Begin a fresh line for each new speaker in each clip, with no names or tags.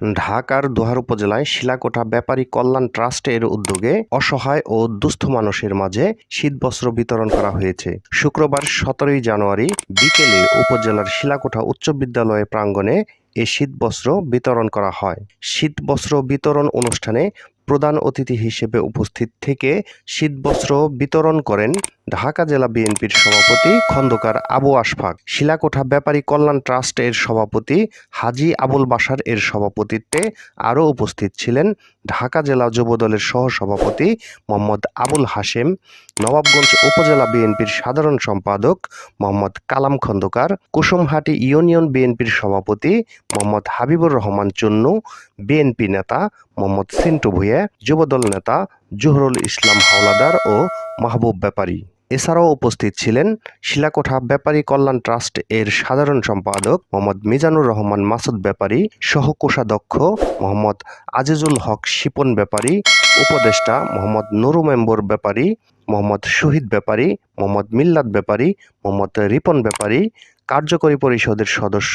ঢাকার দোহার উপজেলায় শিলাকোঠা ব্যাপারী কল্যাণ ট্রাস্টের উদ্যোগে অসহায় ও দুস্থ মানুষের মাঝে শীতবস্ত্র বিতরণ করা হয়েছে। শুক্রবার সতেরোই জানুয়ারি বিকেলে উপজেলার শিলাকোঠা উচ্চ বিদ্যালয় প্রাঙ্গণে এ শীতবস্ত্র বিতরণ করা হয়। শীতবস্ত্র বিতরণ অনুষ্ঠানে প্রধান অতিথি হিসেবে উপস্থিত থেকে শীতবস্ত্র বিতরণ করেন ঢাকা জেলা বিএনপির সভাপতি খন্দকার আবু আশফাক, শিলাকোঠা ব্যাপারী কল্যাণ ট্রাস্ট এর সভাপতি হাজি আবুল বাসার এর সভাপতিত্বে আরও উপস্থিত ছিলেন ঢাকা জেলা যুবদলের সহসভাপতি মোহাম্মদ আবুল হাশেম, নবাবগঞ্জ উপজেলা বিএনপির সাধারণ সম্পাদক মোহাম্মদ কালাম খন্দকার, কুসুমহাটি ইউনিয়ন বিএনপির সভাপতি মোহাম্মদ হাবিবুর রহমান চুন্নু, বিএনপি নেতা মোহাম্মদ সিন্টু ভুঁইয়া, যুবদল নেতা জহুরুল ইসলাম হাওলাদার ও মাহবুব ব্যাপারী। এছাড়াও উপস্থিত ছিলেন শিলাকোঠা ব্যাপারী কল্যাণ ট্রাস্ট এর সাধারণ সম্পাদক মোহাম্মদ মিজানুর রহমান মাসুদ ব্যাপারী, সহ কোষাধ্যক্ষ মোহাম্মদ আজিজুল হক শিপন ব্যাপারী, উপদেষ্টা মোহাম্মদ নুরু মেম্বর ব্যাপারী, মোহাম্মদ শহীদ ব্যাপারী, মোহাম্মদ মিল্লাত ব্যাপারী, মোহাম্মদ রিপন ব্যাপারী, কার্যকরী পরিষদের সদস্য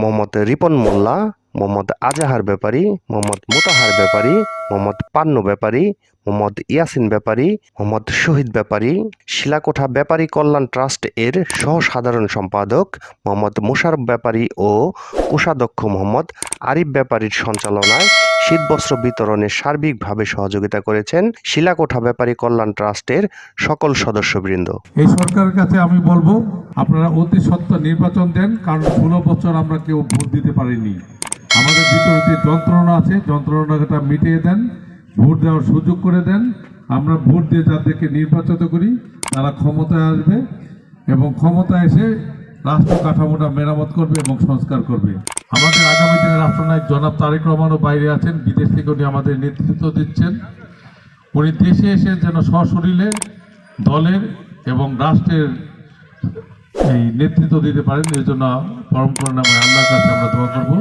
মোহাম্মদ রিপন মোল্লা মোহাম্মদ আজাহার ব্যাপারী, মোহাম্মদ মোতাহার ব্যাপারী, মোহাম্মদ পান্নু ব্যাপারী, মোহাম্মদ ইয়াসিন ব্যাপারী, মোহাম্মদ শহীদ ব্যাপারী, শিলাকোঠা ব্যাপারী কল্যাণ ট্রাস্ট এর সহ সাধারণ সম্পাদক মোহাম্মদ মুশারফ ব্যাপারী ও কোষাধ্যক্ষ মোহাম্মদ আরিফ ব্যাপারীর সঞ্চালনায় শীতবস্ত্র বিতরণে সার্বিকভাবে সহযোগিতা করেছেন শিলাকোঠা ব্যাপারী কল্যাণ ট্রাস্টের সকল সদস্যবৃন্দ।
এই সরকারের কাছে আমি বলব, আপনারা অতি সত্ত্বর নির্বাচন দেন, কারণ ষোলো বছর আমরা কেউ ভোট দিতে পারিনি। আমাদের ভিতরে যে যন্ত্রণা আছে যন্ত্রণাটা মিটিয়ে দেন, ভোট দেওয়ার সুযোগ করে দেন। আমরা ভোট দিয়ে যাদেরকে নির্বাচিত করি, তারা ক্ষমতায় আসবে এবং ক্ষমতায় এসে রাষ্ট্র কাঠামোটা মেরামত করবে এবং সংস্কার করবে। আমাদের আগামী দিনে রাষ্ট্রনায়ক জনাব তারেক রহমানও বাইরে আছেন, বিদেশ থেকে উনি আমাদের নেতৃত্ব দিচ্ছেন। উনি দেশে এসে যেন সশরীরে দলের এবং রাষ্ট্রের এই নেতৃত্ব দিতে পারেন এর জন্য পরম্পরা নামে আল্লাহর কাছে আমরা দোয়া করব।